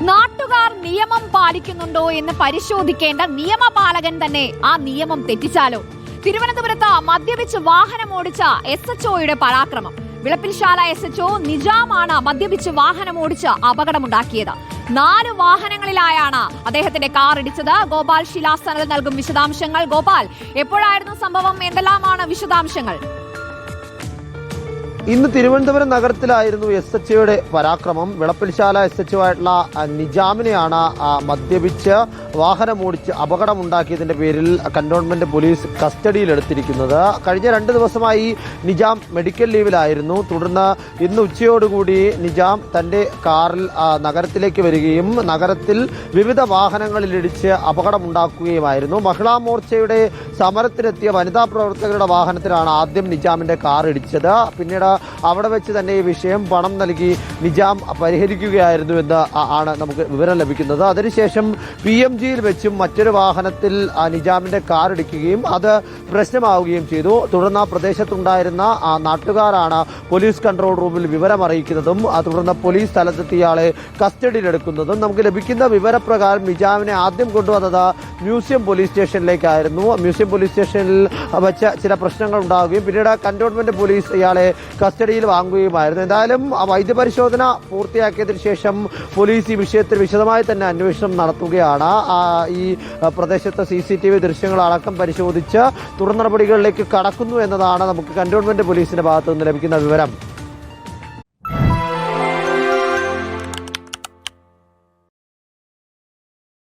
നാട്ടുകാർ നിയമം പാലിക്കുന്നുണ്ടോ എന്ന് പരിശോധിക്കേണ്ട നിയമപാലകൻ തന്നെ ആ നിയമം തെറ്റിച്ചാലോ? തിരുവനന്തപുരത്ത് മദ്യപിച്ച് വാഹനം ഓടിച്ച എസ് എച്ച് ഒയുടെ പരാക്രമം. വിളപ്പിൽശാല എസ് എച്ച് ഒ നിജാമാണ് മദ്യപിച്ച് വാഹനം ഓടിച്ച് അപകടമുണ്ടാക്കിയത്. നാല് വാഹനങ്ങളിലായാണ് അദ്ദേഹത്തിന്റെ കാർ ഇടിച്ചത്. ഗോപാൽ ശിലാസ്ഥാനത്ത് നൽകും വിശദാംശങ്ങൾ. ഗോപാൽ എപ്പോഴായിരുന്നു സംഭവം? എന്തെല്ലാമാണ് വിശദാംശങ്ങൾ? ഇന്ന് തിരുവനന്തപുരം നഗരത്തിലായിരുന്നു എസ് എച്ച് ഒയുടെ പരാക്രമം. വിളപ്പിൽശാല എസ് എച്ച് ആയിട്ടുള്ള ആ, നിജാമിനെയാണ് മദ്യപിച്ച് വാഹനമോടിച്ച് അപകടമുണ്ടാക്കിയതിന്റെ പേരിൽ കന്റോൺമെന്റ് പോലീസ് കസ്റ്റഡിയിലെടുത്തിരിക്കുന്നത്. കഴിഞ്ഞ രണ്ട് ദിവസമായി നിജാം മെഡിക്കൽ ലീവിലായിരുന്നു. തുടർന്ന് ഇന്ന് ഉച്ചയോടുകൂടി നിജാം തന്റെ കാറിൽ നഗരത്തിലേക്ക് വരികയും നഗരത്തിൽ വിവിധ വാഹനങ്ങളിലിടിച്ച് അപകടമുണ്ടാക്കുകയുമായിരുന്നു. മഹിളാ മോർച്ചയുടെ സമരത്തിനെത്തിയ വനിതാ പ്രവർത്തകരുടെ വാഹനത്തിലാണ് ആദ്യം നിജാമിന്റെ കാർ ഇടിച്ചത് പിന്നീട് അവിടെ വെച്ച് തന്നെ ഈ വിഷയം പണം നൽകി നിജാം പരിഹരിക്കുകയായിരുന്നു എന്ന് ആണ് നമുക്ക് വിവരം ലഭിക്കുന്നത്. അതിനുശേഷം പി എം ജിയിൽ വെച്ചും മറ്റൊരു വാഹനത്തിൽ നിജാമിന്റെ കാർ ഇടിക്കുകയും അത് പ്രശ്നമാവുകയും ചെയ്തു. തുടർന്ന് ആ പ്രദേശത്തുണ്ടായിരുന്ന ആ നാട്ടുകാരാണ് പോലീസ് കൺട്രോൾ റൂമിൽ വിവരം അറിയിക്കുന്നതും തുടർന്ന് പോലീസ് സ്ഥലത്തെത്തി ആളെ കസ്റ്റഡിയിലെടുക്കുന്നതും. നമുക്ക് ലഭിക്കുന്ന വിവരപ്രകാരം നിജാമിനെ ആദ്യം കൊണ്ടുവന്നത് മ്യൂസിയം പോലീസ് സ്റ്റേഷനിലേക്കായിരുന്നു. മ്യൂസിയം പോലീസ് സ്റ്റേഷനിൽ വെച്ച ചില പ്രശ്നങ്ങൾ ഉണ്ടാവുകയും പിന്നീട് കന്റോൺമെന്റ് പോലീസ് ഇയാളെ കസ്റ്റഡിയിൽ വാങ്ങുകയുമായിരുന്നു. എന്തായാലും വൈദ്യപരിശോധന പൂർത്തിയാക്കിയതിനു ശേഷം പോലീസ് ഈ വിഷയത്തിൽ വിശദമായി തന്നെ അന്വേഷണം നടത്തുകയാണ്. ഈ പ്രദേശത്തെ സി സി ടി വി ദൃശ്യങ്ങളടക്കം പരിശോധിച്ച് തുടർ നടപടികളിലേക്ക് കടക്കുന്നു എന്നതാണ് നമുക്ക് കന്റോൺമെന്റ് പോലീസിന്റെ ഭാഗത്തു നിന്ന് ലഭിക്കുന്ന വിവരം.